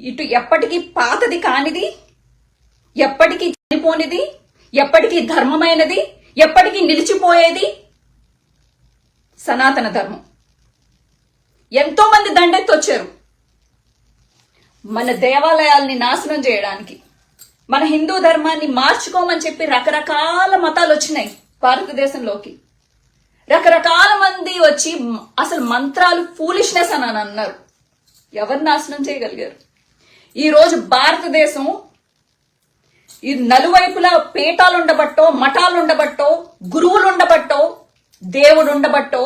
ఇటు ఎప్పటికీ పాతది కానిది ఎప్పటికీ చనిపోనిది ఎప్పటికీ ధర్మమైనది ఎప్పటికీ నిలిచిపోయేది సనాతన ధర్మం. ఎంతో మంది దండెత్తొచ్చారు మన దేవాలయాల్ని నాశనం చేయడానికి. మన హిందూ ధర్మాన్ని మార్చుకోమని చెప్పి రకరకాల మతాలు వచ్చినాయి భారతదేశంలోకి రకరకాల మంది వచ్చి అసలు మంత్రాలు ఫూలిష్నెస్ అని అన్నారు. ఎవరు నాశనం చేయగలిగారు? ఈరోజు భారతదేశం ఈ నలువైపులా పీఠాలు ఉండబట్టో మఠాలు ఉండబట్టో గురువులు ఉండబట్టో దేవుడు ఉండబట్టో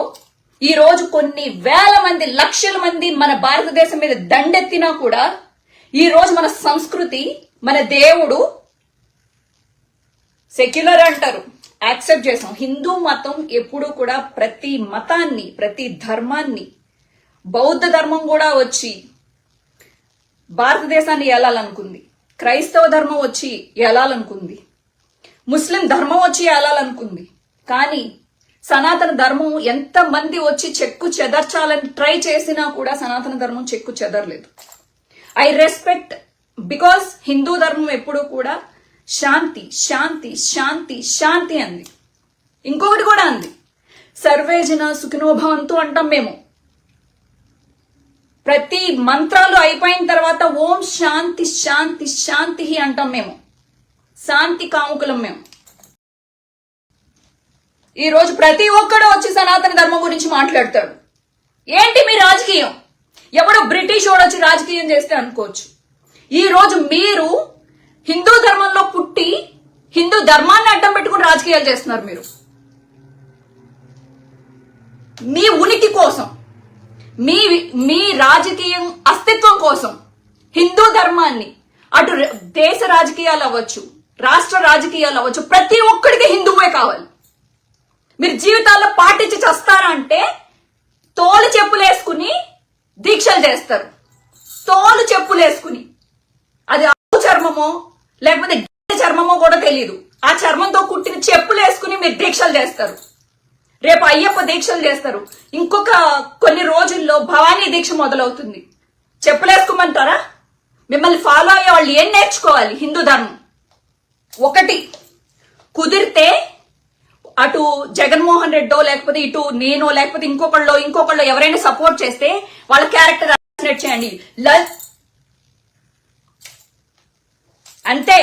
ఈ రోజు కొన్ని వేల మంది లక్షల మంది మన భారతదేశం మీద దండెత్తినా కూడా ఈ రోజు మన సంస్కృతి మన దేవుడు సెక్యులర్ అంటారు. యాక్సెప్ట్ చేసాం. హిందూ మతం ఎప్పుడూ కూడా ప్రతి మతాన్ని ప్రతి ధర్మాన్ని బౌద్ధ ధర్మం కూడా వచ్చి భారతదేశాన్ని ఏలాలనుకుంది? క్రైస్తవ ధర్మం వచ్చి ఏలాలనుకుంది? ముస్లిం ధర్మం వచ్చి ఏలాలనుకుంది? కానీ సనాతన ధర్మం ఎంతమంది వచ్చి చెక్కు చెదర్చాలని ట్రై చేసినా కూడా సనాతన ధర్మం చెక్కు చెదరలేదు. ఐ రెస్పెక్ట్ బికాస్ హిందూ ధర్మం ఎప్పుడూ కూడా శాంతి శాంతి శాంతి శాంతి అంది. ఇంకొకటి కూడా అంది. సర్వేజన సుఖినోభవంతు అంటాం మేము. ప్రతి మంత్రాలు అయిపోయిన తర్వాత ఓం శాంతి శాంతి శాంతి అంటాం మేము. శాంతి కాముకులం మేము. ఈ రోజు ప్రతి ఒక్కడు వచ్చి సనాతన ధర్మం గురించి మాట్లాడతాడు. ఏంటి మీ రాజకీయం? ఎవడో బ్రిటిష్ వాడు వచ్చి రాజకీయం చేస్తే అనుకోవచ్చు. ఈ రోజు మీరు హిందూ ధర్మంలో పుట్టి హిందూ ధర్మాన్ని అడ్డం పెట్టుకుని రాజకీయాలు చేస్తున్నారు మీరు. మీ ఉనికి కోసం. మీ మీ రాజకీయం అస్తిత్వం కోసం హిందూ ధర్మాన్ని అటు దేశ రాజకీయాలు అవ్వచ్చు రాష్ట్ర రాజకీయాలు అవ్వచ్చు ప్రతి ఒక్కడికి హిందువే కావాలి. మీరు జీవితాల్లో పాటించి చస్తారా అంటే తోలు చెప్పులేసుకుని దీక్షలు చేస్తారు. తోలు చెప్పులేసుకుని. అది ఆవు చర్మమో లేకపోతే గేదె చర్మమో కూడా తెలియదు ఆ చర్మంతో కుట్టిన చెప్పులు వేసుకుని మీరు దీక్షలు చేస్తారు. రేపు అయ్యప్ప దీక్షలు చేస్తారు. ఇంకొక కొన్ని రోజుల్లో భవానీ దీక్ష మొదలవుతుంది. చెప్పులేసుకోమంటారా? మిమ్మల్ని ఫాలో అయ్యే వాళ్ళు ఏం నేర్చుకోవాలి? హిందూ ధర్మం. ఒకటి కుదిరితే అటు జగన్మోహన్ రెడ్డో లేకపోతే ఇటు నేను లేకపోతే ఇంకొకళ్ళు ఇంకొకళ్ళు ఎవరైనా సపోర్ట్ చేస్తే వాళ్ళ క్యారెక్టర్ అసాసినేట్ చేయండి. అంతే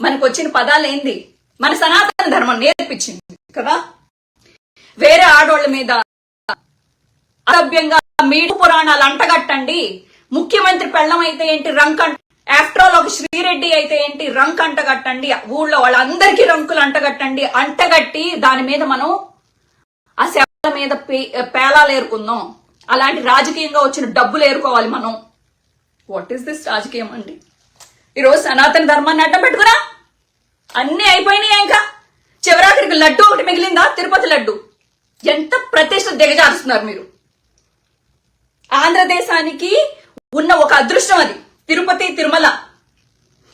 మనకు వచ్చిన పదాలు ఏంది మన సనాతన ధర్మం నేర్పించింది కదా? వేరే ఆడోళ్ళ మీద అసభ్యంగా మీడు పురాణాలు అంటగట్టండి. ముఖ్యమంత్రి పెళ్ళం అయితే ఏంటి రంక్ ఆఫ్టర్ ఆల్ ఒక శ్రీరెడ్డి అయితే ఏంటి రంక్ అంటగట్టండి. ఊళ్ళో వాళ్ళందరికీ రంకులు అంటగట్టండి. అంటగట్టి దాని మీద మనం ఆ శవాల మీద పే- పేలాలు ఏరుకుందాం. అలాంటి రాజకీయంగా వచ్చిన డబ్బులు ఏరుకోవాలి మనం. వాట్ ఈస్ దిస్ రాజకీయం అండి? ఈరోజు సనాతన ధర్మాన్ని అడ్డం పెట్టుకురా? అన్ని అయిపోయినాయి ఇంకా? చివరాఖరికి లడ్డు ఒకటి మిగిలిందా? తిరుపతి లడ్డు. ఎంత ప్రతిష్ట దిగజారుస్తున్నారు మీరు? ఆంధ్రదేశానికి ఉన్న ఒక అదృష్టం అది తిరుపతి తిరుమల.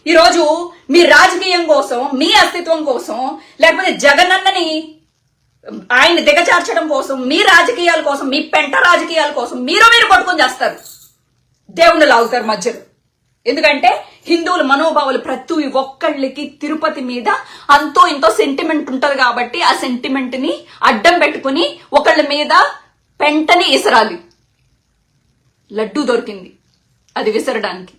ఈరోజు మీ రాజకీయం కోసం మీ అస్తిత్వం కోసం లేకపోతే జగనన్నని ఆయన దిగజార్చడం కోసం మీ రాజకీయాల కోసం మీ పెంట రాజకీయాల కోసం మీరు మీరు పట్టుకొని చేస్తారు. దేవుణ్ణి లాగుతారు మధ్యలో. ఎందుకంటే హిందువుల మనోభావాలు ప్రతి ఒక్కళ్ళకి తిరుపతి మీద అంతో ఇంతో సెంటిమెంట్ ఉంటది కాబట్టి ఆ సెంటిమెంట్ని అడ్డం పెట్టుకుని ఒకళ్ళ మీద పెంటని ఇసరాలి. లడ్డూ దొరికింది. అది విసరడానికి.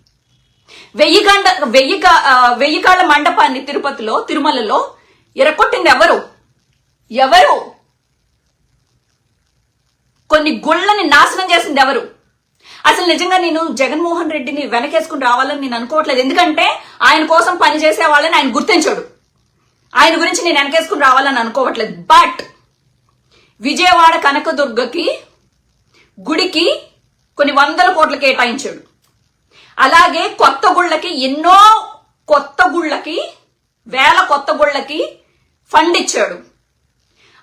వెయ్యి గండ వెయ్యి కా- వెయ్యి కాళ్ళ మండపాన్ని తిరుపతిలో తిరుమలలో ఎరకొట్టింది ఎవరు? ఎవరు? కొన్ని గుళ్ళని నాశనం చేసింది ఎవరు? అసలు నిజంగా నేను జగన్మోహన్ రెడ్డిని వెనకేసుకుని రావాలని నేను అనుకోవట్లేదు. ఎందుకంటే ఆయన కోసం పనిచేసే వాళ్ళని ఆయన గుర్తించాడు. ఆయన గురించి నేను వెనకేసుకుని రావాలని అనుకోవట్లేదు. బట్ విజయవాడ కనకదుర్గకి గుడికి కొన్ని వందల కోట్లు కేటాయించాడు. అలాగే కొత్త గుళ్ళకి ఎన్నో కొత్త గుళ్ళకి వేల కొత్త గుళ్ళకి ఫండ్ ఇచ్చాడు.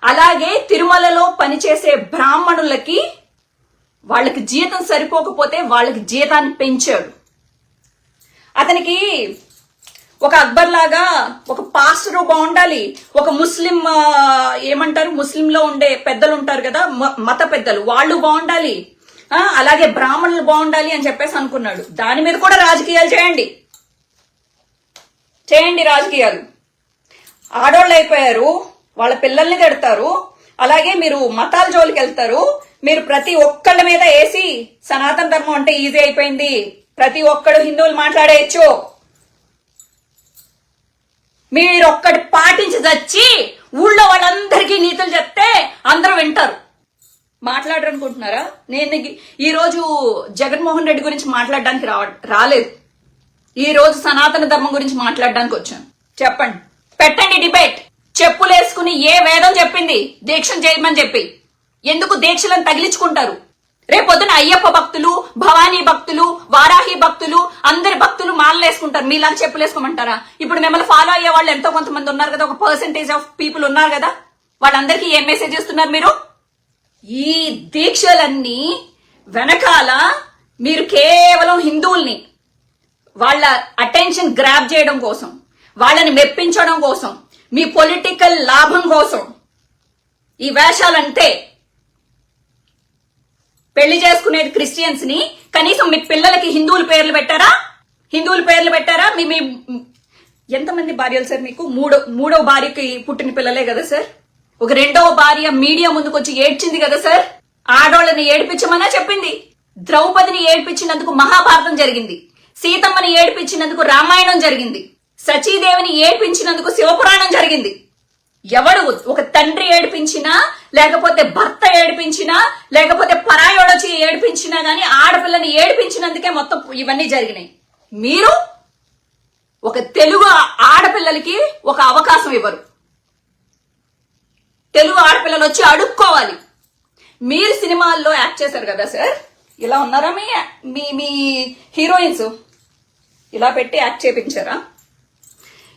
అలాగే తిరుమలలో పనిచేసే బ్రాహ్మణులకి వాళ్ళకి జీతం సరిపోకపోతే వాళ్ళకి జీతాన్ని పెంచాడు. అతనికి ఒక అక్బర్ లాగా ఒక పాస్టర్ బాగుండాలి. ఒక ముస్లిం ఏమంటారు? ముస్లింలో ఉండే పెద్దలు ఉంటారు కదా మ- మత పెద్దలు. వాళ్ళు బాగుండాలి. అలాగే బ్రాహ్మణులు బాగుండాలి అని చెప్పేసి అనుకున్నాడు. దాని మీద కూడా రాజకీయాలు చేయండి. చేయండి రాజకీయాలు. ఆడోళ్ళు అయిపోయారు వాళ్ళ పిల్లల్ని తిడతారు అలాగే మీరు మతాల జోలికి వెళ్తారు. మీరు ప్రతి ఒక్కళ్ళ మీద వేసి సనాతన ధర్మం అంటే ఈజీ అయిపోయింది. ప్రతి ఒక్కడు హిందువులు మాట్లాడేయచ్చు. మీరు ఒక్కటి పాటించి చచ్చి ఊళ్ళో వాళ్ళందరికీ నీతులు చెప్తే అందరూ వింటారు. మాట్లాడరనుకుంటున్నారా? నేను ఈ- రోజు జగన్మోహన్ రెడ్డి గురించి మాట్లాడడానికి రావ రాలేదు. ఈరోజు సనాతన ధర్మం గురించి మాట్లాడడానికి వచ్చాను. చెప్పండి. పెట్టండి డిబేట్. చెప్పులేసుకుని ఏ వేదం చెప్పింది? దీక్షం చేయమని చెప్పి. ఎందుకు దీక్షలను తగిలించుకుంటారు? రేపొద్దున అయ్యప్ప భక్తులు భవానీ భక్తులు వారాహి భక్తులు అందరి భక్తులు మాలలేసుకుంటారు మీలాగా చెప్పులేసుకోమంటారా ఇప్పుడు మిమ్మల్ని ఫాలో అయ్యే వాళ్ళు ఎంతో కొంతమంది ఉన్నారు కదా ఒక పర్సెంటేజ్ ఆఫ్ పీపుల్ ఉన్నారు కదా. వాళ్ళందరికీ ఏం మెసేజ్ ఇస్తున్నారు మీరు? ఈ దీక్షలన్నీ వెనకాల మీరు కేవలం హిందువుల్ని వాళ్ళ అటెన్షన్ గ్రాప్ చేయడం కోసం వాళ్ళని మెప్పించడం కోసం మీ పొలిటికల్ లాభం కోసం ఈ వేషాలంటే పెళ్ళి చేసుకునేది క్రిస్టియన్స్ని. కనీసం మీ పిల్లలకి హిందువుల పేర్లు పెట్టారా? హిందువుల పేర్లు పెట్టారా? మీ మీ ఎంతమంది భార్యలు సార్ మీకు? మూడో మూడో భార్యకి పుట్టిన పిల్లలే కదా సార్? ఒక రెండవ భార్య మీడియా ముందుకు వచ్చి ఏడ్చింది కదా సార్? ఆడోళ్ళని ఏడిపించమన్నా చెప్పింది. ద్రౌపదిని ఏడ్పించినందుకు మహాభారతం జరిగింది. సీతమ్మని ఏడిపించినందుకు రామాయణం జరిగింది. సచీదేవిని ఏడ్పించినందుకు శివపురాణం జరిగింది. ఎవడు ఒక తండ్రి ఏడిపించినా లేకపోతే భర్త ఏడిపించినా లేకపోతే పరాయోడొచ్చి ఏడిపించినా గానీ ఆడపిల్లని ఏడిపించినందుకే మొత్తం ఇవన్నీ జరిగినాయి. మీరు ఒక తెలుగు ఆడపిల్లలకి ఒక అవకాశం ఇవ్వరు. తెలుగు ఆడపిల్లలు వచ్చి అడుక్కోవాలి. మీరు సినిమాల్లో యాక్ట్ చేశారు కదా సార్? ఇలా ఉన్నారా మీ మీ మీ హీరోయిన్స్? ఇలా పెట్టి యాక్ట్ చేపించారా?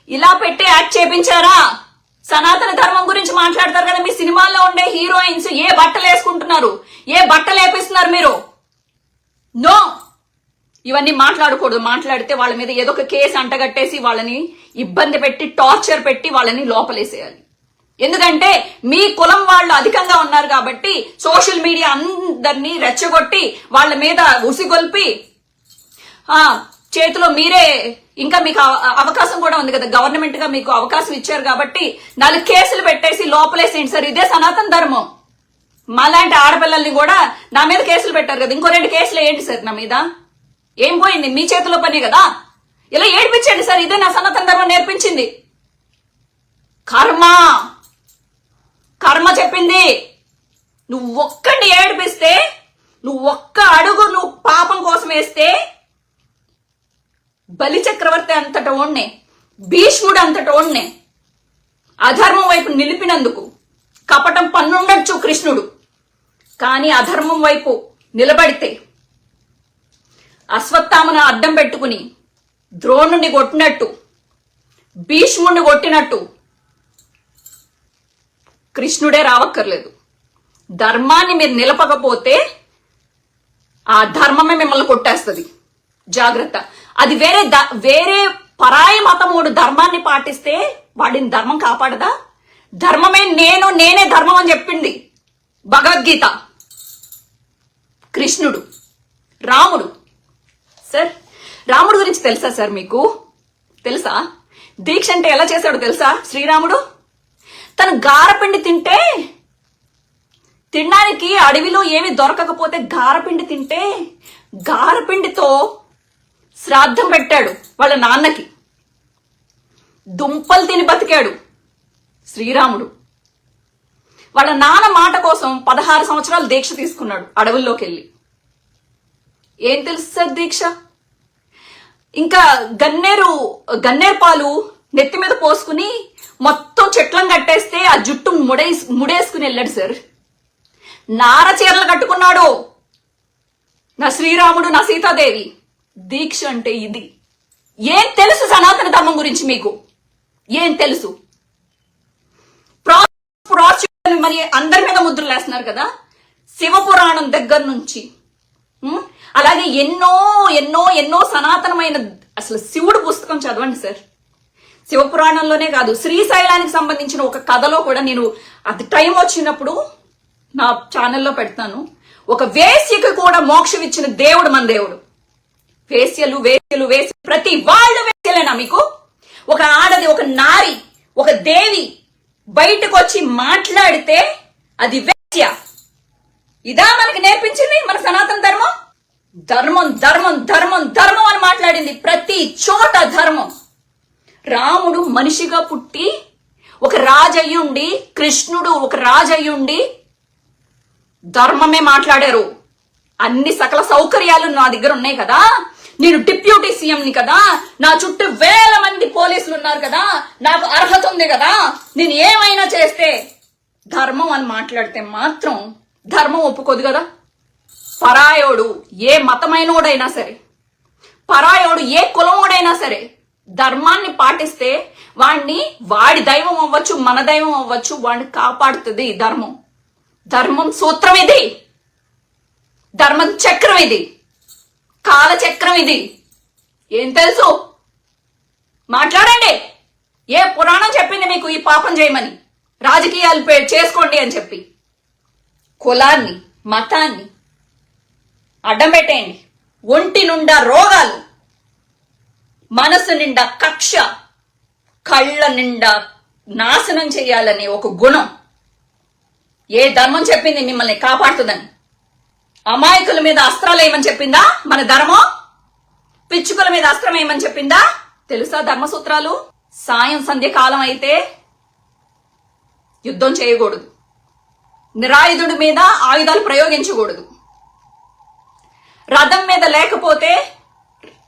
ఇలా పెట్టి యాక్ట్ చేపించారా? సనాతన ధర్మం గురించి మాట్లాడతారు కదా మీ సినిమాల్లో ఉండే హీరోయిన్స్ ఏ బట్టలు వేసుకుంటున్నారు? ఏ బట్టలు వేపిస్తున్నారు మీరు? నో! ఇవన్నీ మాట్లాడకూడదు. మాట్లాడితే వాళ్ళ మీద ఏదో ఒక కేసు అంటగట్టేసి వాళ్ళని ఇబ్బంది పెట్టి టార్చర్ పెట్టి వాళ్ళని లోపలేసేయాలి. ఎందుకంటే మీ కులం వాళ్ళు అధికంగా ఉన్నారు కాబట్టి సోషల్ మీడియా అందరినీ రెచ్చగొట్టి వాళ్ళ మీద ఉసిగొల్పి చేతిలో మీరే ఇంకా మీకు అవ- అవకాశం కూడా ఉంది కదా. గవర్నమెంట్గా మీకు అవకాశం ఇచ్చారు కాబట్టి నాలుగు కేసులు పెట్టేసి లోపలేసేయండి సార్. ఇదే సనాతన ధర్మం. మాలాంటి ఆడపిల్లల్ని కూడా నా మీద కేసులు పెట్టారు కదా. ఇంకో రెండు కేసులు ఏంటి సార్ నా మీద? ఏం పోయింది? మీ చేతిలో పని కదా? ఇలా ఏడిపించండి సార్. ఇదే నా సనాతన ధర్మం నేర్పించింది. కర్మ. కర్మ చెప్పింది. నువ్వు ఒక్కడిని ఏడిపిస్తే నువ్వు ఒక్క అడుగు నువ్వు పాపం కోసం వేస్తే బలి చక్రవర్తి అంతట ఓణ్ణే భీష్ముడు అంతట ఓణ్ణే అధర్మం వైపు నిలిపినందుకు కపటం పన్నుండొచ్చు కృష్ణుడు. కానీ అధర్మం వైపు నిలబడితే అశ్వత్థామను అడ్డం పెట్టుకుని ద్రోణుని కొట్టినట్టు భీష్ముడిని కొట్టినట్టు కృష్ణుడే రావక్కర్లేదు. ధర్మాన్ని మీరు నిలపకపోతే ఆ ధర్మమే మిమ్మల్ని కొట్టేస్తుంది. జాగ్రత్త. అది వేరే ద- వేరే పరాయి మతముడు ధర్మాన్ని పాటిస్తే వాడిని ధర్మం కాపాడదా? ధర్మమే నేను నేనే ధర్మం అని చెప్పింది భగవద్గీత. కృష్ణుడు. రాముడు. సార్ రాముడు గురించి తెలుసా సార్ మీకు? తెలుసా? దీక్ష అంటే ఎలా చేశాడు తెలుసా? శ్రీరాముడు? తను గారపిండి తింటే తినడానికి అడవిలో ఏమి దొరకకపోతే గారపిండి తింటే గారపిండితో శ్రాద్ధం పెట్టాడు వాళ్ళ నాన్నకి. దుంపలు తిని బతికాడు శ్రీరాముడు. వాళ్ళ నాన్న మాట కోసం పదహారు సంవత్సరాలు దీక్ష తీసుకున్నాడు అడవుల్లోకి వెళ్ళి ఏం తెలుసు సార్ దీక్ష? ఇంకా గన్నేరు గన్నేరు పాలు నెత్తి మీద పోసుకుని మొత్తం చెట్లను కట్టేస్తే ఆ జుట్టు ముడే ముడేసుకుని వెళ్ళాడు సార్. నార చీరలు కట్టుకున్నాడు నా శ్రీరాముడు నా సీతాదేవి. దీక్ష అంటే ఇది. ఏం తెలుసు సనాతన ధర్మం గురించి మీకు? ఏం తెలుసు? ప్రాచుర్యం మరి అందరి మీద ముద్రలు వేస్తున్నారు కదా? శివపురాణం దగ్గర నుంచి. అలాగే ఎన్నో ఎన్నో ఎన్నో సనాతనమైన అసలు శివుడు పుస్తకం చదవండి సార్. శివపురాణంలోనే కాదు శ్రీశైలానికి సంబంధించిన ఒక కథలో కూడా నేను అది టైం వచ్చినప్పుడు నా ఛానల్లో పెడతాను. ఒక వేశ్యకి కూడా మోక్షం ఇచ్చిన దేవుడు మన దేవుడు. వేశ్యలు వేశ్యలు వేసి ప్రతి వాళ్ళు వేశ్యలేనా మీకు? ఒక ఆడది ఒక నారి ఒక దేవి బయటకు వచ్చి మాట్లాడితే అది వేస్య ఇదా మనకి నేర్పించింది మన సనాతన ధర్మం? ధర్మం ధర్మం ధర్మం ధర్మం అని మాట్లాడింది ప్రతి చోట ధర్మం. రాముడు మనిషిగా పుట్టి ఒక రాజయ్యుండి కృష్ణుడు ఒక రాజయ్యుండి ధర్మమే మాట్లాడారు. అన్ని సకల సౌకర్యాలు నా దగ్గర ఉన్నాయి కదా. నేను డిప్యూటీ సీఎంని కదా? నా చుట్టూ వేల మంది పోలీసులు ఉన్నారు కదా? నాకు అర్హత ఉంది కదా? నేను ఏమైనా చేస్తే ధర్మం అని మాట్లాడితే మాత్రం ధర్మం ఒప్పుకోదు కదా? పరాయోడు ఏ మతమైనోడైనా సరే పరాయోడు ఏ కులమోడైనా సరే ధర్మాన్ని పాటిస్తే వాణ్ణి వాడి దైవం అవ్వచ్చు మన దైవం అవ్వచ్చు వాడిని కాపాడుతుంది ధర్మం. ధర్మం సూత్రం ఇది. ధర్మం చక్రం ఇది. కాలచక్రం ఇది. ఏం తెలుసు? మాట్లాడండి. ఏ పురాణం చెప్పింది మీకు ఈ పాపం చేయమని? రాజకీయాలు చేసుకోండి అని చెప్పి. కులాన్ని మతాన్ని అడ్డం పెట్టేయండి. ఒంటి నుండా రోగాలు మనసు నిండా కక్ష కళ్ళ నిండా నాశనం చేయాలనే ఒక గుణం. ఏ ధర్మం చెప్పింది మిమ్మల్ని కాపాడుతుందని? అమాయకుల మీద అస్త్రాలు వేయమని చెప్పిందా? మన ధర్మం? పిచ్చుకల మీద అస్త్రం వేయమని చెప్పిందా? తెలుసా ధర్మసూత్రాలు? సాయం సంధ్య కాలం అయితే యుద్ధం చేయకూడదు. నిరాయుధుడి మీద ఆయుధాలు ప్రయోగించకూడదు. రథం మీద లేకపోతే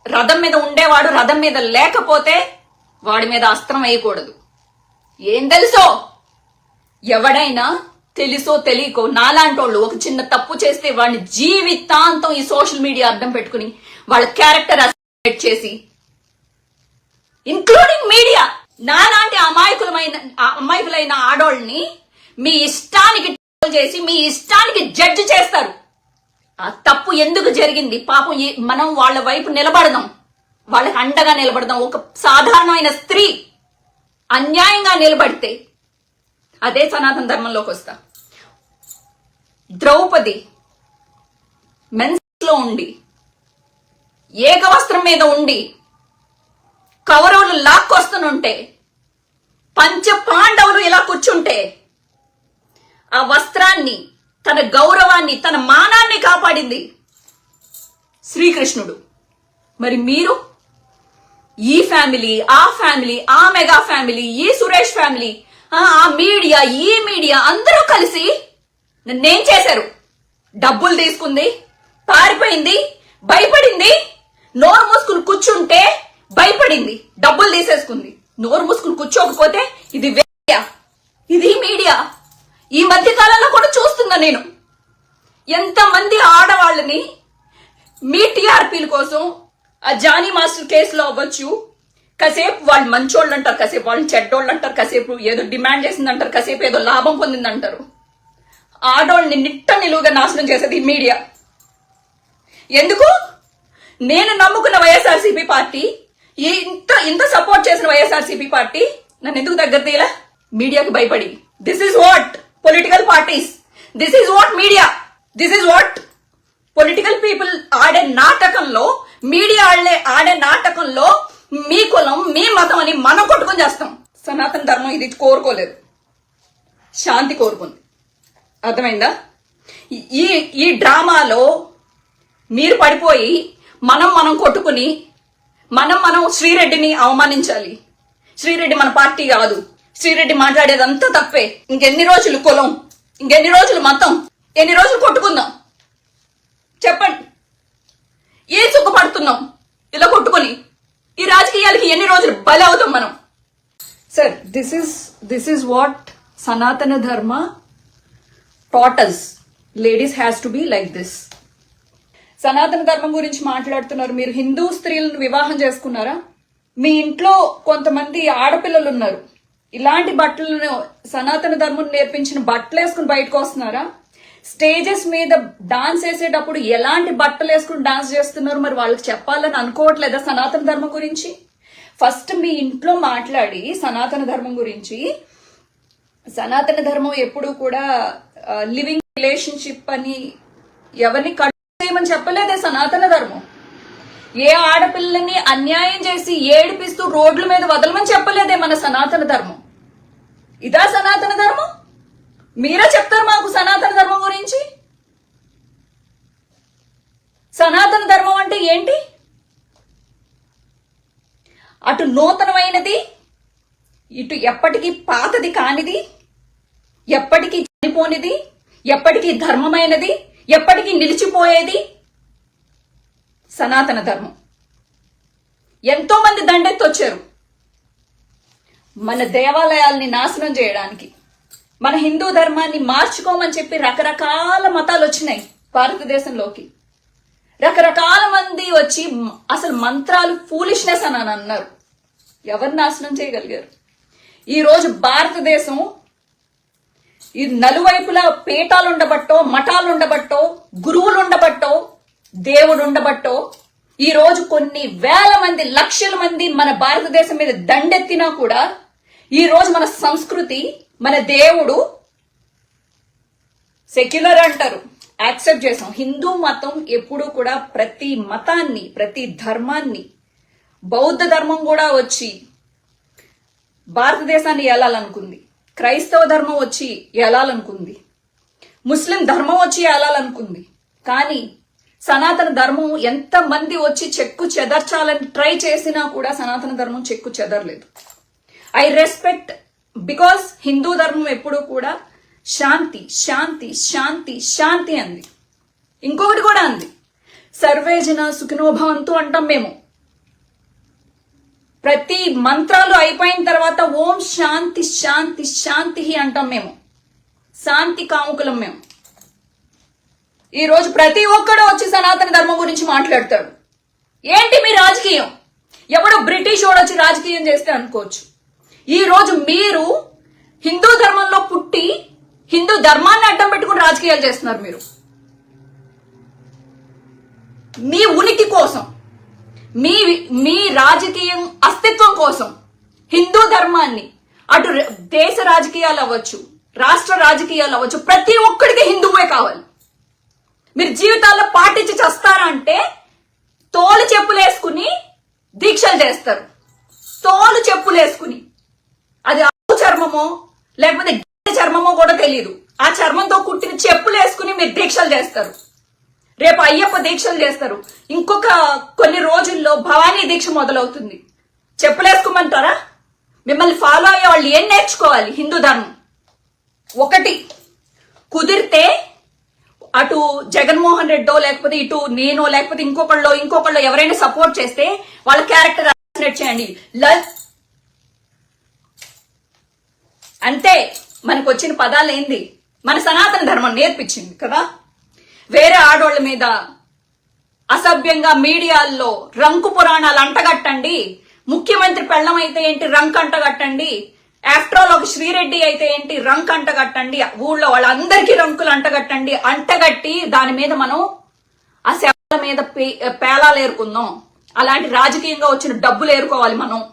రథం మీద ఉండేవాడు రథం మీద లేకపోతే వాడి మీద అస్త్రం వేయకూడదు. ఏం తెలుసో? ఎవడైనా తెలుసో తెలియకో నాలాంటోళ్ళు ఒక చిన్న తప్పు చేస్తే వాడిని జీవితాంతం ఈ సోషల్ మీడియా అర్థం పెట్టుకుని వాళ్ళ క్యారెక్టర్ అసెట్ చేసి ఇంక్లూడింగ్ మీడియా నాలాంటి అమాయకులమైన అమాయకులైన ఆడోళ్ళని మీ ఇష్టానికి చేసి మీ ఇష్టానికి జడ్జి చేస్తారు. ఆ తప్పు ఎందుకు జరిగింది? పాపం మనం వాళ్ళ వైపు నిలబడదాం. వాళ్ళకి అండగా నిలబడదాం. ఒక సాధారణమైన స్త్రీ అన్యాయంగా నిలబడితే అదే సనాతన ధర్మంలోకి వస్తా. ద్రౌపది మెన్స్లో ఉండి ఏకవస్త్రం మీద ఉండి కౌరవులు లాక్కొస్తుంటే పంచ పాండవులు ఇలా కూర్చుంటే ఆ వస్త్రాన్ని తన గౌరవాన్ని తన మానాన్ని కాపాడింది శ్రీకృష్ణుడు. మరి మీరు? ఈ ఫ్యామిలీ ఆ ఫ్యామిలీ ఆ మెగా ఫ్యామిలీ ఈ సురేష్ ఫ్యామిలీ ఆ ఆ మీడియా ఈ మీడియా అందరూ కలిసి నన్నేం చేశారు? డబ్బులు తీసుకుంది పారిపోయింది భయపడింది. నోరు మూసుకుని కూర్చుంటే భయపడింది డబ్బులు తీసేసుకుంది. నోరు మూసుకుని కూర్చోకపోతే ఇది మీడియా ఇది మీడియా? ఈ మధ్య కాలంలో కూడా చూస్తున్నా నేను. ఎంతమంది ఆడవాళ్ళని మీ టీఆర్పీల కోసం ఆ జానీ మాస్టర్ కేసులో అవ్వచ్చు. కాసేపు వాళ్ళు మంచోళ్ళు అంటారు కాసేపు వాళ్ళు చెడ్డోళ్ళు అంటారు కాసేపు ఏదో డిమాండ్ చేసింది అంటారు కాసేపు ఏదో లాభం పొందింది అంటారు ఆడోళ్ళని నిట్ట నిలువుగా నాశనం చేసేది మీడియా. ఎందుకు? నేను నమ్ముకున్న వైఎస్ఆర్సీపీ పార్టీ ఇంత ఇంత సపోర్ట్ చేసిన వైఎస్ఆర్సీపీ పార్టీ నన్ను ఎందుకు దగ్గర తీయలే? మీడియాకి భయపడి. This is what political parties this is what media this is what political people ఆడే నాటకంలో మీడియా ఆడే ఆడే నాటకంలో మీ కులం మీ మతం అని మనం కొట్టుకొని చేస్తాం. సనాతన ధర్మం ఇది కోరుకోలేదు. శాంతి కోరుకుంది. అర్థమైందా? ఈ ఈ డ్రామాలో మీరు పడిపోయి మనం మనం కొట్టుకుని మనం మనం శ్రీరెడ్డిని అవమానించాలి. శ్రీరెడ్డి మన పార్టీ కాదు. శ్రీరెడ్డి మాట్లాడేదంతా తప్పే. ఇంకెన్ని రోజులు కులం? ఇంకెన్ని రోజులు మతం? ఎన్ని రోజులు కొట్టుకుందాం? చెప్పండి. ఏ సుఖపడుతున్నాం ఇలా కొట్టుకొని ఈ రాజకీయాలకి ఎన్ని రోజులు బలి అవుతాం మనం? Sir this is this is what Sanatana Dharma totals ladies has to be like this సనాతన ధర్మం గురించి మాట్లాడుతున్నారు. మీరు హిందూ స్త్రీలను వివాహం చేసుకున్నారా? మీ ఇంట్లో కొంతమంది ఆడపిల్లలు ఉన్నారు. ఇలాంటి బట్టలను సనాతన ధర్మం నేర్పించిన బట్టలు వేసుకుని బయటకు వస్తున్నారా? స్టేజెస్ మీద డాన్స్ వేసేటప్పుడు ఎలాంటి బట్టలు వేసుకుని డాన్స్ చేస్తున్నారు? మరి వాళ్ళకి చెప్పాలని అనుకోవట్లేదా సనాతన ధర్మం గురించి? ఫస్ట్ మీ ఇంట్లో మాట్లాడి సనాతన ధర్మం గురించి. సనాతన ధర్మం ఎప్పుడు కూడా లివింగ్ రిలేషన్షిప్ అని ఎవరిని కట్ చేయమని చెప్పలేదే సనాతన ధర్మం. ఏ ఆడపిల్లని అన్యాయం చేసి ఏడిపిస్తూ రోడ్ల మీద వదలమని చెప్పలేదే మన సనాతన ధర్మం. ఇదా సనాతన ధర్మం? మీరే చెప్తారు మాకు సనాతన ధర్మం గురించి? సనాతన ధర్మం అంటే ఏంటి? అటు నూతనమైనది ఇటు ఎప్పటికీ పాతది కానిది ఎప్పటికీ చనిపోనిది ఎప్పటికీ ధర్మమైనది? ఎప్పటికీ నిలిచిపోయేది? సనాతన ధర్మం. ఎంతో మంది దండెత్తొచ్చారు. మన దేవాలయాల్ని నాశనం చేయడానికి మన హిందూ ధర్మాన్ని మార్చుకోమని చెప్పి రకరకాల మతాలు వచ్చినాయి భారతదేశంలోకి. రకరకాల మంది వచ్చి అసలు మంత్రాలు ఫూలిష్నెస్ అని అన్నారు. ఎవరు నాశనం చేయగలిగారు? ఈ రోజు భారతదేశం ఈ నలువైపులా పీఠాలు ఉండబట్టో మఠాలు ఉండబట్టో గురువులు ఉండబట్టో దేవుడు ఉండబట్టో ఈ రోజు కొన్ని వేల మంది లక్షల మంది మన భారతదేశం మీద దండెత్తినా కూడా ఈ రోజు మన సంస్కృతి మన దేవుడు సెక్యులర్ అంటారు. యాక్సెప్ట్ చేసాం. హిందూ మతం ఎప్పుడూ కూడా ప్రతి మతాన్ని ప్రతి ధర్మాన్ని బౌద్ధ ధర్మం కూడా వచ్చి భారతదేశాన్ని వెళ్ళాలనుకుంది క్రైస్తవ ధర్మం వచ్చి ఏలాలనుకుంది. ముస్లిం ధర్మం వచ్చి ఏలాలనుకుంది. కానీ సనాతన ధర్మం ఎంత మంది వచ్చి చెక్కు చెదర్చాలని ట్రై చేసినా కూడా సనాతన ధర్మం చెక్కు చెదరలేదు. ఐ రెస్పెక్ట్ బికాస్ హిందూ ధర్మం ఎప్పుడూ కూడా శాంతి శాంతి శాంతి శాంతి అంది. ఇంకొకటి కూడా అంది. సర్వేజన సుఖినోభవంతు అంటాం మేము. ప్రతి మంత్రాలు అయిపోయిన తర్వాత ఓం శాంతి శాంతి శాంతి అంటాం మేము. శాంతి కాముకులం మేము. ఈరోజు ప్రతి ఒక్కడు వచ్చి సనాతన ధర్మం గురించి మాట్లాడతాడు. ఏంటి మీ రాజకీయం? ఎవడో బ్రిటిష్ వాడు వచ్చి రాజకీయం చేస్తే అనుకోవచ్చు. ఈరోజు మీరు హిందూ ధర్మంలో పుట్టి హిందూ ధర్మాన్ని అడ్డం పెట్టుకుని రాజకీయాలు చేస్తున్నారు మీరు. మీ ఉనికి కోసం. మీ మీ రాజకీయం అస్తిత్వం కోసం హిందూ ధర్మాన్ని అటు దేశ రాజకీయాలు అవ్వచ్చు రాష్ట్ర రాజకీయాలు అవ్వచ్చు ప్రతి ఒక్కడికి హిందువే కావాలి. మీరు జీవితాల్లో పాటించి చస్తారా అంటే తోలు చెప్పులు వేసుకుని దీక్షలు చేస్తారు. తోలు చెప్పులు వేసుకుని అది ఆవు చర్మమో లేకపోతే చర్మమో కూడా తెలియదు ఆ చర్మంతో కుట్టిన చెప్పులు వేసుకుని మీరు దీక్షలు చేస్తారు. రేపు అయ్యప్ప దీక్షలు చేస్తారు. ఇంకొక కొన్ని రోజుల్లో భవానీ దీక్ష మొదలవుతుంది. చెప్పులేసుకోమంటారా? మిమ్మల్ని ఫాలో అయ్యే వాళ్ళు ఏం నేర్చుకోవాలి? హిందూ ధర్మం. ఒకటి కుదిరితే అటు జగన్మోహన్ రెడ్డో లేకపోతే ఇటు నేను లేకపోతే ఇంకొకళ్ళు ఇంకొకళ్ళు ఎవరైనా సపోర్ట్ చేస్తే వాళ్ళ క్యారెక్టర్ అసాసినేట్ చేయండి. లవ్ అంతే మనకు వచ్చిన పదాలు ఏంది? మన సనాతన ధర్మం నేర్పించింది కదా? వేరే ఆడోళ్ళ మీద అసభ్యంగా మీడియాల్లో రంకు పురాణాలు అంటగట్టండి. ముఖ్యమంత్రి పెళ్ళం అయితే ఏంటి? రంక్ అంటగట్టండి. ఆఫ్టర్ ఆల్ ఒక శ్రీరెడ్డి అయితే ఏంటి? రంక్ అంటగట్టండి. ఊళ్ళో వాళ్ళందరికీ రంకులు అంటగట్టండి. అంటగట్టి దాని మీద మనం ఆ శవాల మీద పే- పేలాలు ఏరుకుందాం. అలాంటి రాజకీయంగా వచ్చిన డబ్బులు ఏరుకోవాలి మనం.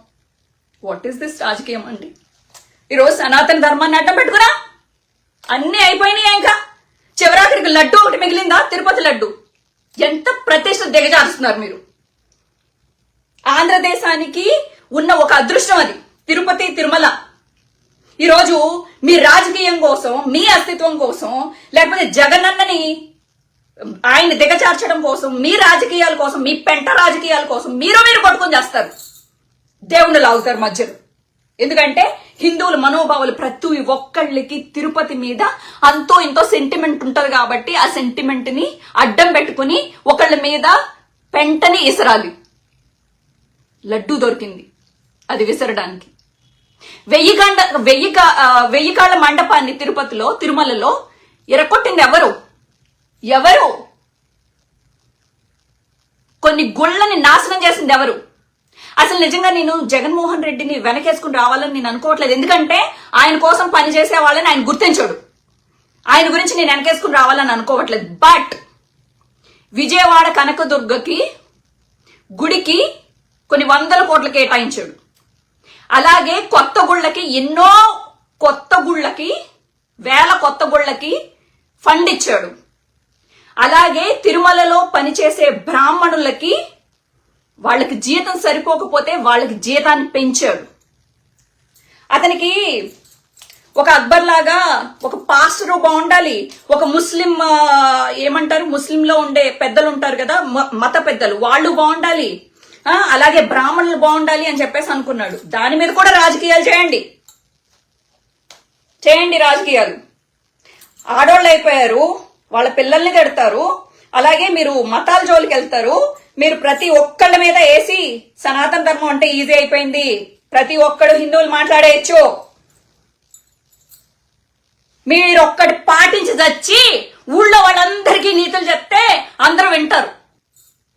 వాట్ ఈస్ దిస్ రాజకీయం అండి? ఈరోజు సనాతన ధర్మాన్ని అడ్డం పెట్టుకురా. అన్ని అయిపోయినాయి ఇంకా? చివరాఖరికి లడ్డు ఒకటి మిగిలిందా? తిరుపతి లడ్డు. ఎంత ప్రతిష్ట దిగజారుస్తున్నారు మీరు? ఆంధ్రదేశానికి ఉన్న ఒక అదృష్టం అది. తిరుపతి తిరుమల. ఈరోజు మీ రాజకీయం కోసం మీ అస్తిత్వం కోసం లేకపోతే జగనన్నని ఆయన దిగజార్చడం కోసం మీ రాజకీయాల కోసం మీ పెంట రాజకీయాల కోసం మీరు మీరు పట్టుకొని చేస్తారు. దేవుణ్ణి లాగుతారు మధ్యలో. ఎందుకంటే హిందువుల మనోభావాలు ప్రతి ఒక్కళ్ళకి తిరుపతి మీద అంతో ఇంతో సెంటిమెంట్ ఉంటది కాబట్టి ఆ సెంటిమెంట్ని అడ్డం పెట్టుకుని ఒకళ్ళ మీద పెంటని ఇసరాలి. లడ్డూ దొరికింది. అది విసరడానికి. వెయ్యి గండ వెయ్యి కా- వెయ్యి కాళ్ళ మండపాన్ని తిరుపతిలో తిరుమలలో ఎరకొట్టింది ఎవరు? ఎవరు? కొన్ని గుళ్ళని నాశనం చేసింది ఎవరు? అసలు నిజంగా నేను జగన్మోహన్ రెడ్డిని వెనకేసుకుని రావాలని నేను అనుకోవట్లేదు. ఎందుకంటే ఆయన కోసం పనిచేసే వాళ్ళని ఆయన గుర్తించాడు. ఆయన గురించి నేను వెనకేసుకుని రావాలని అనుకోవట్లేదు. బట్ విజయవాడ కనకదుర్గకి గుడికి కొన్ని వందల కోట్లు కేటాయించాడు. అలాగే కొత్త గుళ్ళకి ఎన్నో కొత్త గుళ్ళకి వేల కొత్త గుళ్ళకి ఫండ్ ఇచ్చాడు. అలాగే తిరుమలలో పనిచేసే బ్రాహ్మణులకి వాళ్ళకి జీతం సరిపోకపోతే వాళ్ళకి జీతాన్ని పెంచాడు. అతనికి ఒక అక్బర్ లాగా ఒక పాస్టర్ బాగుండాలి. ఒక ముస్లిం ఏమంటారు? ముస్లింలో ఉండే పెద్దలు ఉంటారు కదా మ- మత పెద్దలు. వాళ్ళు బాగుండాలి. అలాగే బ్రాహ్మణులు బాగుండాలి అని చెప్పేసి అనుకున్నాడు. దాని మీద కూడా రాజకీయాలు చేయండి. చేయండి రాజకీయాలు. ఆడోళ్ళు అయిపోయారు. వాళ్ళ పిల్లల్ని తిడతారు అలాగే మీరు మతాల జోలికి వెళ్తారు. మీరు ప్రతి ఒక్కళ్ళ మీద వేసి సనాతన ధర్మం అంటే ఈజీ అయిపోయింది. ప్రతి ఒక్కడు హిందువులు మాట్లాడేయచ్చు. మీరు ఒక్కటి పాటించి చచ్చి ఊళ్ళో వాళ్ళందరికీ నీతులు చెప్తే అందరూ వింటారు.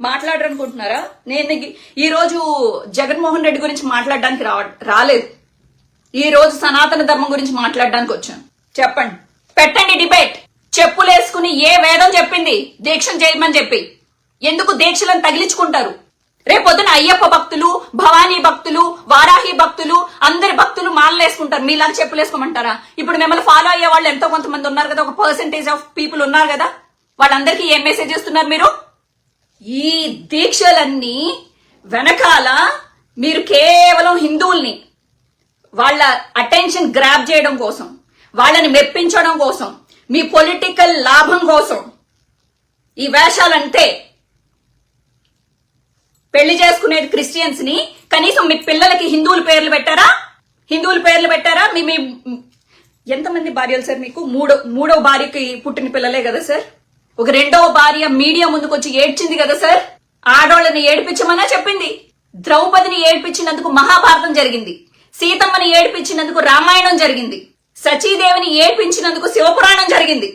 మాట్లాడరు అనుకుంటున్నారా నేను ఈ- రోజు జగన్మోహన్ రెడ్డి గురించి మాట్లాడడానికి రావ రాలేదు. ఈ రోజు సనాతన ధర్మం గురించి మాట్లాడడానికి వచ్చాను. చెప్పండి. పెట్టండి డిబేట్. చెప్పులేసుకుని ఏ వేదం చెప్పింది? దీక్షను చేయమని చెప్పి. ఎందుకు దీక్షలను తగిలించుకుంటారు? రేపొద్దున అయ్యప్ప భక్తులు భవానీ భక్తులు వారాహి భక్తులు అందరి భక్తులు మాలలేసుకుంటారు మీలాగా చెప్పులేసుకోమంటారా ఇప్పుడు మిమ్మల్ని ఫాలో అయ్యే వాళ్ళు ఎంతో కొంతమంది ఉన్నారు కదా ఒక పర్సెంటేజ్ ఆఫ్ పీపుల్ ఉన్నారు కదా. వాళ్ళందరికీ ఏం మెసేజ్ ఇస్తున్నారు మీరు? ఈ దీక్షలన్నీ వెనకాల మీరు కేవలం హిందువుల్ని వాళ్ళ అటెన్షన్ గ్రాప్ చేయడం కోసం వాళ్ళని మెప్పించడం కోసం మీ పొలిటికల్ లాభం కోసం ఈ వేషాలంటే పెళ్ళి చేసుకునేది క్రిస్టియన్స్ని. కనీసం మీ పిల్లలకి హిందువుల పేర్లు పెట్టారా? హిందువుల పేర్లు పెట్టారా? మీ మీ ఎంతమంది భార్యలు సార్ మీకు? మూడో మూడో భార్యకి పుట్టిన పిల్లలే కదా సార్? ఒక రెండవ భార్య మీడియా ముందుకు వచ్చి ఏడ్చింది కదా సార్? ఆడోళ్ళని ఏడిపించమన్నా చెప్పింది. ద్రౌపదిని ఏడ్పించినందుకు మహాభారతం జరిగింది. సీతమ్మని ఏడిపించినందుకు రామాయణం జరిగింది. సచీదేవిని ఏడ్పించినందుకు శివపురాణం జరిగింది.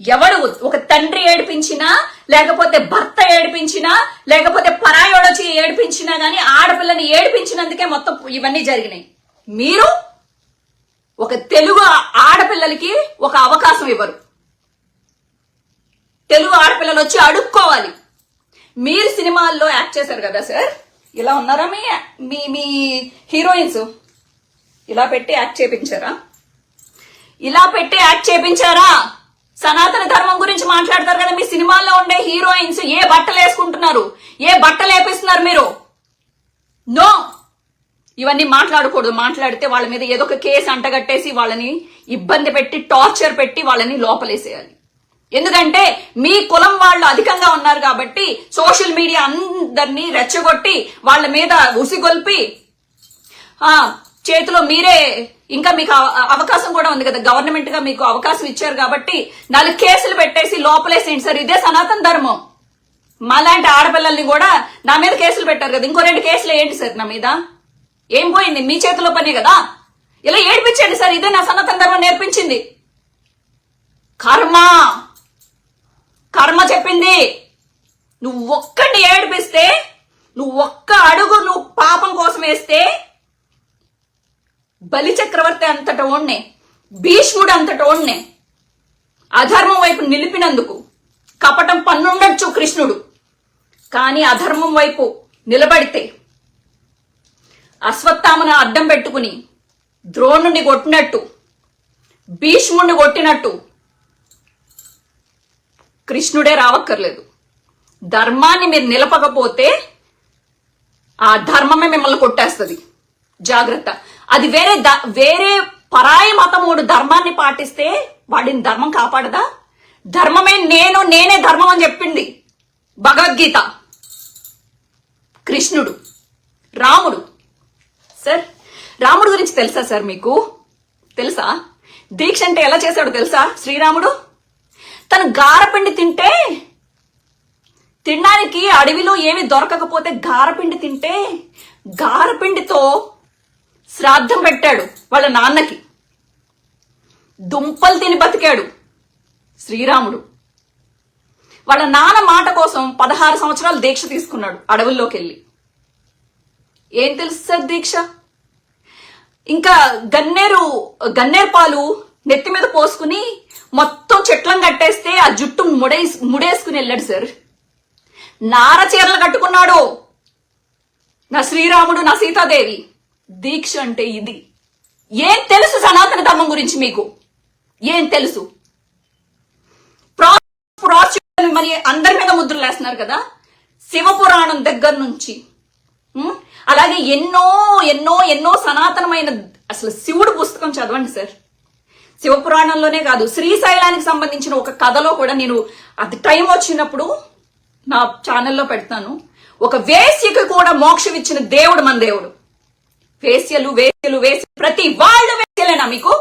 ఎవడు ఒక తండ్రి ఏడిపించినా లేకపోతే భర్త ఏడిపించినా లేకపోతే పరాయోడొచ్చి ఏడిపించినా గానీ ఆడపిల్లని ఏడిపించినందుకే మొత్తం ఇవన్నీ జరిగినాయి. మీరు ఒక తెలుగు ఆడపిల్లలకి ఒక అవకాశం ఇవ్వరు. తెలుగు ఆడపిల్లలు వచ్చి అడుక్కోవాలి. మీరు సినిమాల్లో యాక్ట్ చేశారు కదా సార్? ఇలా ఉన్నారా మీ మీ మీ హీరోయిన్స్? ఇలా పెట్టి యాక్ట్ చేపించారా? ఇలా పెట్టి యాక్ట్ చేపించారా? సనాతన ధర్మం గురించి మాట్లాడతారు కదా మీ సినిమాల్లో ఉండే హీరోయిన్స్ ఏ బట్టలు వేసుకుంటున్నారు? ఏ బట్టలు వేపిస్తున్నారు మీరు? నో! ఇవన్నీ మాట్లాడకూడదు. మాట్లాడితే వాళ్ళ మీద ఏదో ఒక కేసు అంటగట్టేసి వాళ్ళని ఇబ్బంది పెట్టి టార్చర్ పెట్టి వాళ్ళని లోపలేసేయాలి. ఎందుకంటే మీ కులం వాళ్ళు అధికంగా ఉన్నారు కాబట్టి సోషల్ మీడియా అందరినీ రెచ్చగొట్టి వాళ్ళ మీద ఉసిగొల్పి చేతిలో మీరే ఇంకా మీకు అవ- అవకాశం కూడా ఉంది కదా. గవర్నమెంట్గా మీకు అవకాశం ఇచ్చారు కాబట్టి నాలుగు కేసులు పెట్టేసి లోపలేసేయండి సార్? ఇదే సనాతన ధర్మం. మాలాంటి ఆడపిల్లల్ని కూడా నా మీద కేసులు పెట్టారు కదా. ఇంకో రెండు కేసులు ఏంటి సార్ నా మీద? ఏం పోయింది? మీ చేతిలో పనే కదా? ఇలా ఏడిపించండి సార్. ఇదే నా సనాతన ధర్మం నేర్పించింది. కర్మ. కర్మ చెప్పింది. నువ్వు ఒక్కటి ఏడిపిస్తే నువ్వు ఒక్క అడుగు నువ్వు పాపం కోసం వేస్తే బలి చక్రవర్తి అంతట ఓణ్ణే భీష్ముడు అంతట ఓణ్ణే అధర్మం వైపు నిలిపినందుకు కపటం పన్నుండొచ్చు కృష్ణుడు. కానీ అధర్మం వైపు నిలబడితే అశ్వత్థామను అడ్డం పెట్టుకుని ద్రోణుని కొట్టినట్టు భీష్ముడిని కొట్టినట్టు కృష్ణుడే రావక్కర్లేదు. ధర్మాన్ని మీరు నిలపకపోతే ఆ ధర్మమే మిమ్మల్ని కొట్టేస్తుంది. జాగ్రత్త. అది వేరే ద- వేరే పరాయి మతముడు ధర్మాన్ని పాటిస్తే వాడిని ధర్మం కాపాడదా? ధర్మమే నేను నేనే ధర్మం అని చెప్పింది భగవద్గీత. కృష్ణుడు. రాముడు. సార్ రాముడు గురించి తెలుసా సార్ మీకు? తెలుసా? దీక్ష అంటే ఎలా చేశాడు తెలుసా శ్రీరాముడు? తను గారపిండి తింటే తినడానికి అడవిలో ఏమి దొరకకపోతే గారపిండి తింటే గారపిండితో శ్రాద్ధం పెట్టాడు వాళ్ళ నాన్నకి. దుంపలు తిని బతికాడు శ్రీరాముడు. వాళ్ళ నాన్న మాట కోసం పదహారు సంవత్సరాలు దీక్ష తీసుకున్నాడు అడవుల్లోకి వెళ్ళి ఏం తెలుసు సార్ దీక్ష? ఇంకా గన్నేరు గన్నేరు పాలు నెత్తి మీద పోసుకుని మొత్తం చెట్లను కట్టేస్తే ఆ జుట్టు ముడేసి ముడేసుకుని వెళ్ళాడు సార్. నార చీరలు కట్టుకున్నాడు నా శ్రీరాముడు నా సీతాదేవి. దీక్ష అంటే ఇది. ఏం తెలుసు సనాతన ధర్మం గురించి మీకు? ఏం తెలుసు? ప్రా- ప్రాచుర్యం మరి అందరి మీద ముద్రలు వేస్తున్నారు కదా? శివపురాణం దగ్గర నుంచి. అలాగే ఎన్నో ఎన్నో ఎన్నో సనాతనమైన అసలు శివుడు పుస్తకం చదవండి సార్. శివపురాణంలోనే కాదు శ్రీశైలానికి సంబంధించిన ఒక కథలో కూడా నేను అది టైం వచ్చినప్పుడు నా ఛానల్లో పెడతాను. ఒక వేసికి కూడా మోక్షం ఇచ్చిన దేవుడు మన దేవుడు. వేశ్యలు వేశ్యలు వేసి ప్రతి వాళ్ళు వేశ్యలేనా మీకు?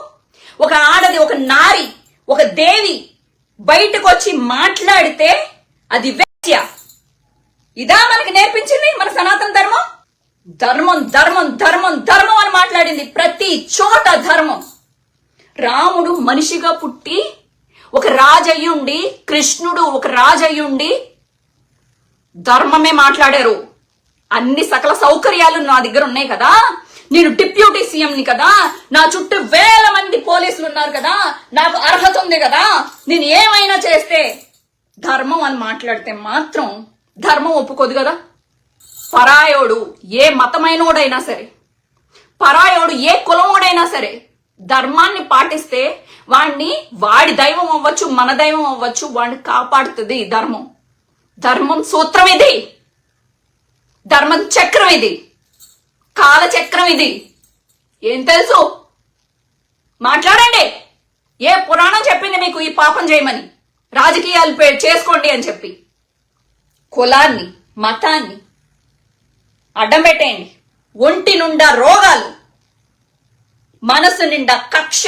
ఒక ఆడది ఒక నారి ఒక దేవి బయటకు వచ్చి మాట్లాడితే అది వేశ్య. ఇదా మనకి నేర్పించింది మన సనాతన ధర్మం? ధర్మం ధర్మం ధర్మం ధర్మం అని మాట్లాడింది ప్రతి చోట ధర్మం. రాముడు మనిషిగా పుట్టి ఒక రాజయ్యుండి కృష్ణుడు ఒక రాజయ్యుండి ధర్మమే మాట్లాడారు. అన్ని సకల సౌకర్యాలు నా దగ్గర ఉన్నాయి కదా. నేను డిప్యూటీ సీఎంని కదా? నా చుట్టూ వేల మంది పోలీసులు ఉన్నారు కదా? నాకు అర్హత ఉంది కదా? నేను ఏమైనా చేస్తే ధర్మం అని మాట్లాడితే మాత్రం ధర్మం ఒప్పుకోదు కదా? పరాయోడు ఏ మతమైనోడైనా సరే పరాయోడు ఏ కులమోడైనా సరే ధర్మాన్ని పాటిస్తే వాణ్ణి వాడి దైవం అవ్వచ్చు మన దైవం అవ్వచ్చు వాడిని కాపాడుతుంది ధర్మం. ధర్మం సూత్రం ఇది. ధర్మం చక్రం ఇది. కాలచక్రం ఇది. ఏం తెలుసు? మాట్లాడండి. ఏ పురాణం చెప్పింది మీకు ఈ పాపం చేయమని? రాజకీయాలు చేసుకోండి అని చెప్పి. కులాన్ని మతాన్ని అడ్డం పెట్టేయండి. ఒంటి నుండా రోగాలు మనసు నిండా కక్ష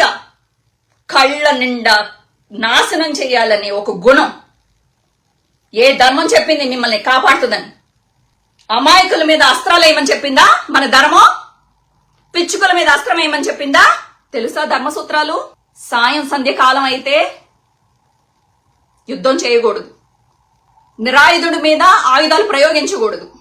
కళ్ళ నిండా నాశనం చేయాలనే ఒక గుణం. ఏ ధర్మం చెప్పింది మిమ్మల్ని కాపాడుతుందని? అమాయకుల మీద అస్త్రాలు వేయమని చెప్పిందా? మన ధర్మం? పిచ్చుకల మీద అస్త్రం వేయమని చెప్పిందా? తెలుసా ధర్మసూత్రాలు? సాయం సంధ్య కాలం అయితే యుద్ధం చేయకూడదు. నిరాయుధుడి మీద ఆయుధాలు ప్రయోగించకూడదు.